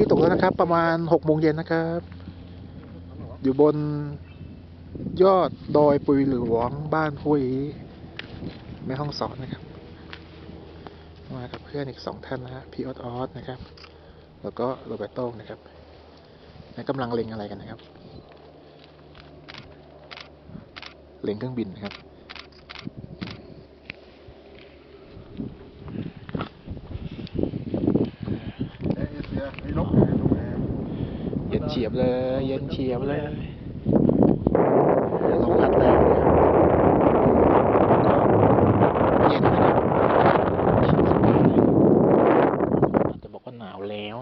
ที่ตกแล้วนะครับ ประมาณหกโมงเย็นนะครับ อยู่บนยอดดอยปุยหรือหวงบ้านห้วยแม่ห้องสอนนะครับ มากับเพื่อนอีกสองท่านนะฮะพี่ออสออสนะครับ แล้วก็โรเบร์โต้นะครับกำลังเล็งอะไรกันนะครับ เล็งเครื่องบินนะครับ นเฉียบเลย เย็นเฉียบเลยลงพัดแรงเย็นนะครัจะบอกว่าหนาวแล้ว